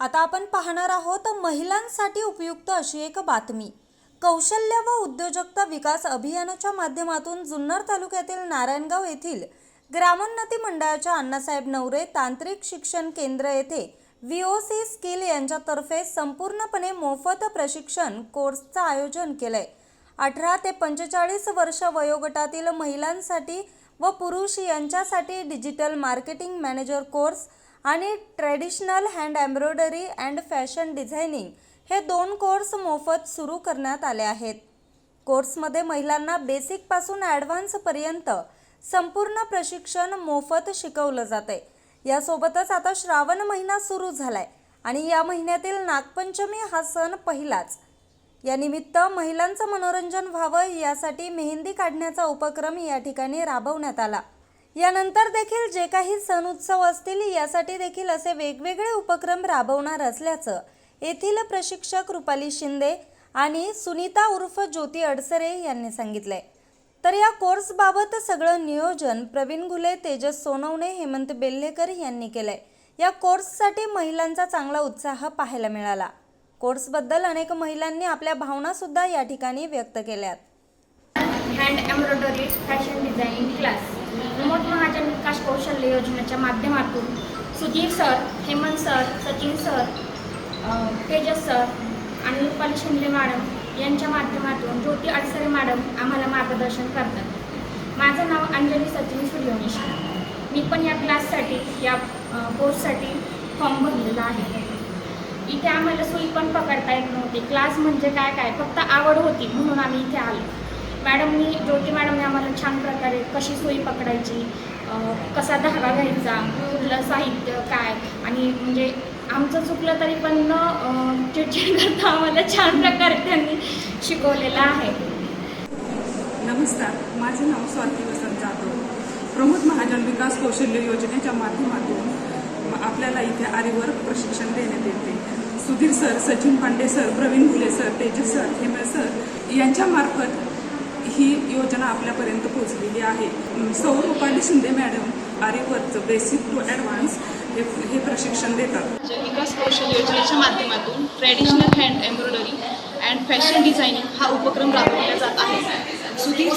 आता आपण पाहणार आहोत महिलांसाठी उपयुक्त अशी एक बातमी. कौशल्य व उद्योजकता विकास अभियानाच्या माध्यमातून जुन्नर तालुक्यातील नारायणगाव येथील ग्रामोन्नती मंडळाच्या अण्णासाहेब नवरे तांत्रिक शिक्षण केंद्र येथे व्ही ओ सी स्किल यांच्यातर्फे संपूर्णपणे मोफत प्रशिक्षण कोर्सचं आयोजन केलं आहे अठरा ते पंचेचाळीस वर्ष वयोगटातील महिलांसाठी व पुरुष यांच्यासाठी डिजिटल मार्केटिंग मॅनेजर कोर्स आणि traditional hand embroidery and fashion designing हे दोन कोर्स मोफत सुरू करण्यात आले आहेत. कोर्समध्ये महिलांना बेसिकपासून ॲडव्हान्सपर्यंत संपूर्ण प्रशिक्षण मोफत शिकवलं जाते यासोबतच आता श्रावण महिना सुरू झालाय आणि या महिन्यातील नागपंचमी हा सण पहिलाच. यानिमित्त महिलांचं मनोरंजन व्हावं यासाठी मेहंदी काढण्याचा उपक्रम या ठिकाणी राबवण्यात आला. यानंतर देखील जे काही सण उत्सव असतील यासाठी देखील असे वेगवेगळे उपक्रम राबवणार असल्याचं येथील प्रशिक्षक रुपाली शिंदे आणि सुनीता उर्फ ज्योती अडसरे यांनी सांगितलंय. तर या कोर्सबाबत सगळं नियोजन प्रवीण घुले तेजस सोनवणे हेमंत बेल्लेकर यांनी केलंय. या कोर्ससाठी महिलांचा चांगला उत्साह पाहायला मिळाला. कोर्सबद्दल अनेक महिलांनी आपल्या भावनासुद्धा या ठिकाणी व्यक्त केल्यात. Hand embroidery fashion designing class Pramod Mahajan विकास कौशल्य योजनेच्या माध्यमातून Sudhir sir Hemant sir Sachin sir Tejas sir आणि रुपाली शिंदे मॅडम यांच्या माध्यमातून ज्योती अडसरे मॅडम आम्हाला मार्गदर्शन करतात. माझं नाव अंजली सचिन सूर्यवंशी. मी पण या क्लाससाठी या कोर्ससाठी फॉर्म भरलेला आहे. इथे आम्हाला सुई पण पकडता येत नव्हती. क्लास म्हणजे काय काय? फक्त आवड होती म्हणून आम्ही इथे आलो. मॅडमनी ज्योती मॅडमने आम्हाला छान प्रकारे कशी सुई पकडायची कसा धागा घ्यायचा कुठलं साहित्य काय? आणि म्हणजे आमचं चुकलं तरी पण न चिडचिड करता आम्हाला छान प्रकारे त्यांनी शिकवलेलं आहे. नमस्कार. माझे नाव स्वाती वसंत जाधव. प्रमोद महाजन विकास कौशल्य योजनेच्या माध्यमातून आपल्याला इथे आरीवर प्रशिक्षण देण्यात येते. Sudhir sir Sachin Pande sir Pravin Bhule sir Tejas sir Hemal sir यांच्यामार्फत ही योजना आपल्यापर्यंत पोहोचलेली आहे. अम, सौ रुपाली शिंदे मॅडम आरीवरचं बेसिक टू ॲडव्हान्स हे हे प्रशिक्षण देतात. विकास कौशल योजनेच्या माध्यमातून traditional hand embroidery and fashion designing हा उपक्रम राबवला जात आहे.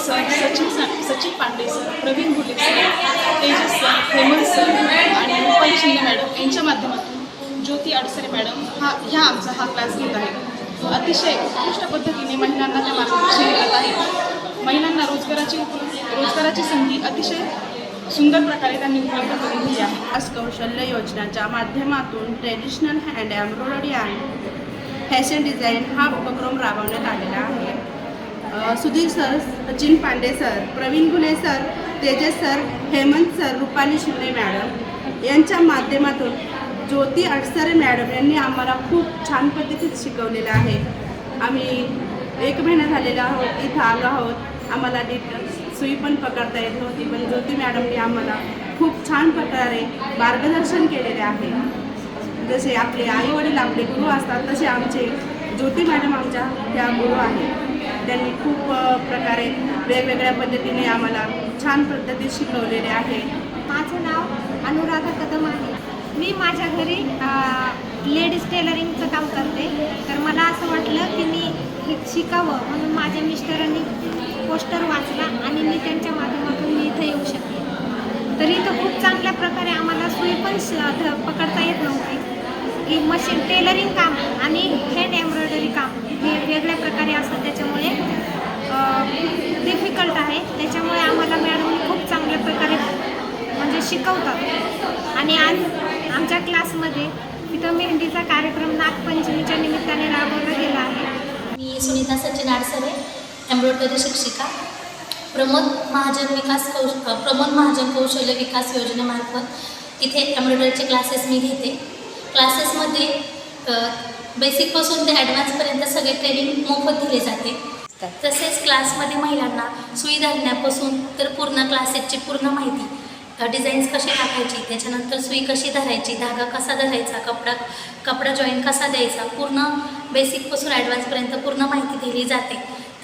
सर सचिन सा- Sachin Pande sir Pravin Gule sir Tejas sir Hemant sir आणि रुपाई शिंदे मॅडम यांच्या माध्यमातून ज्योती अडसरे मॅडम हा ह्या आमचा हा क्लास घेत आहे अतिशय उत्कृष्ट पद्धतीने महिलांना त्या मार्गदर्शन करत आहे महिलांना रोजगाराची रोजगाराची संधी अतिशय सुंदर प्रकारे त्यांनी उपलब्ध करून दिली आहे. आज कौशल्य योजनाच्या माध्यमातून traditional hand embroidery and fashion design हा उपक्रम राबवण्यात आलेला आहे. Sudhir sir Sachin Pande sir Pravin Gule sir Tejas sir Hemant sir Rupali Shinde madam यांच्या माध्यमातून ज्योती अडसरे मॅडम यांनी आम्हाला खूप छान पद्धतीत शिकवलेलं आहे. आम्ही एक महिना झालेला आहोत इथं आलो आहोत. आम्हाला सुई पण पकडता येत नव्हती पण ज्योती मॅडमने आम्हाला खूप छान प्रकारे मार्गदर्शन केलेले आहे. जसे आपले आई वडील आपले गुरु असतात तसे आमचे ज्योती मॅडम आमच्या त्या गुरु आहेत. त्यांनी खूप प्रकारे वेगवेगळ्या पद्धतीने आम्हाला छान पद्धतीत शिकवलेले आहे. माझं नाव अनुराधा कदम आहे. मी माझ्या घरी लेडीज टेलरिंगचं काम करते. तर मला असं वाटलं की मी हे शिकावं म्हणून माझ्या मिस्टरांनी पोस्टर वाचला आणि मी त्यांच्या माध्यमातून मी इथं येऊ शकते तर इथं खूप चांगल्या प्रकारे आम्हाला सुई पण ध- पकडता येत नव्हती. की मशीन टेलरिंग काम आणि हँड एम्ब्रॉयडरी काम हे वेगळ्या प्रकारे असतात त्याच्या डिफिकल्ट आहे त्याच्यामुळे आम्हाला मॅडम खूप चांगल्या प्रकारे म्हणजे शिकवतात आणि आज आमच्या क्लासमध्ये इथं मेहंदीचा कार्यक्रम नागपंचमीच्या निमित्ताने राबवला गेला आहे. मी सुनीता सचिन आडसरे एम्ब्रॉयडरी शिक्षिका. प्रमोद महाजन विकास कौश प्रमोद महाजन कौशल्य विकास योजनेमार्फत इथे एम्ब्रॉयडरीचे क्लासेस मी घेते. क्लासेसमध्ये बेसिकपासून ते ॲडव्हान्सपर्यंत सगळे ट्रेनिंग मोफत दिले जाते. तसेच क्लासमध्ये महिलांना सुई घालण्यापासून तर पूर्ण क्लासेसची पूर्ण माहिती डिझाईन्स कशी टाकायची? त्याच्यानंतर सुई कशी धरायची? धागा कसा धरायचा? कपडा कपडा जॉईन कसा द्यायचा? पूर्ण बेसिकपासून ॲडव्हान्सपर्यंत पूर्ण माहिती दिली जाते.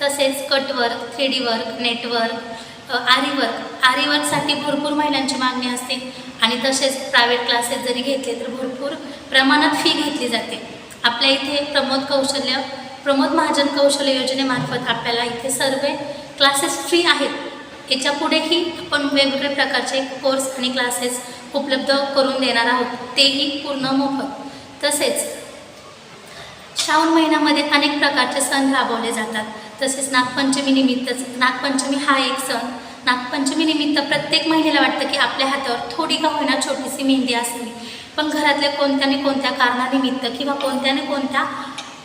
तसेच कटवर्क थ्री वर्क नेटवर्क आरी वर्क भरपूर महिलांची मागणी असते. आणि तसेच प्रायव्हेट क्लासेस जरी घेतले तर भरपूर प्रमाणात फी घेतली जाते. आपल्या इथे प्रमोद कौशल्य प्रमोद महाजन कौशल्य योजनेमार्फत आपल्याला इथे सर्व क्लासेस फ्री आहेत. याच्या पुढेही आपण वेगवेगळ्या प्रकारचे कोर्स आणि क्लासेस उपलब्ध करून देणार आहोत. तेही पूर्ण मोफत. तसेच श्रावण महिन्यामध्ये अनेक प्रकारचे सण राबवले जातात. तसेच नागपंचमीनिमित्तच नागपंचमी हा एक सण. नागपंचमीनिमित्त प्रत्येक महिलेला वाटतं की आपल्या हातावर थोडी का होईना छोटीशी मेहंदी असली पण घरातल्या कोणत्याने कोणत्या कारणानिमित्त किंवा कोणत्याने कोणत्या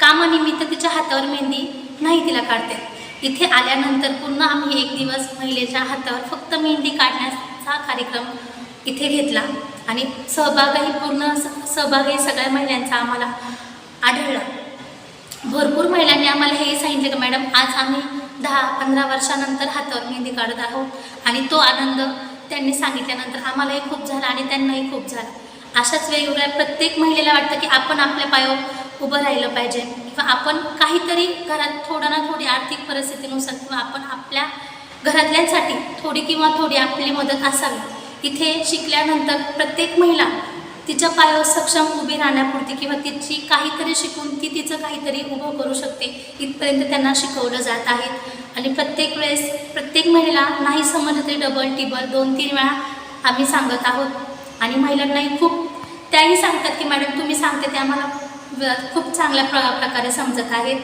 कामानिमित्त तिच्या हातावर मेहंदी नाही तिला काढते. इथे आल्यानंतर पुन्हा आम्ही एक दिवस महिलेच्या हातावर फक्त मेहंदी काढण्याचा कार्यक्रम इथे घेतला. आणि सहभागही पूर्ण स- सहभागही सगळ्या महिलांचा आम्हाला आढळला. भरपूर महिलांनी आम्हाला हे सांगितलं की मॅडम आज आम्ही दहा पंधरा वर्षानंतर हातावर मेहंदी काढत आहोत. आणि तो आनंद त्यांनी सांगितल्यानंतर आम्हालाही खूप झाला आणि त्यांनाही खूप झाला. अशाच वेगवेगळ्या प्रत्येक महिलेला वाटतं की आपण आपल्या पायावर उभं राहिलं पाहिजे. किंवा आपण काहीतरी घरात थोडं ना थोडी आर्थिक परिस्थितीनुसार किंवा आपण आपल्या घरातल्यांसाठी थोडी किंवा थोडी आपली मदत असावी. इथे शिकल्यानंतर प्रत्येक महिला तिच्या पायावर सक्षम उभी राहण्यापुरती किंवा तिची काहीतरी शिकून ती तिचं काहीतरी उभं करू शकते इथपर्यंत त्यांना शिकवलं जात आहे. आणि प्रत्येक वेळेस प्रत्येक महिला नाही समजलं तरी डबल टिबल दोन तीन वेळा आम्ही सांगत आहोत. आणि महिलांनाही खूप त्याही सांगतात की मॅडम तुम्ही सांगते ते आम्हाला खूप चांगल्या प्र प्रकारे समजत आहेत.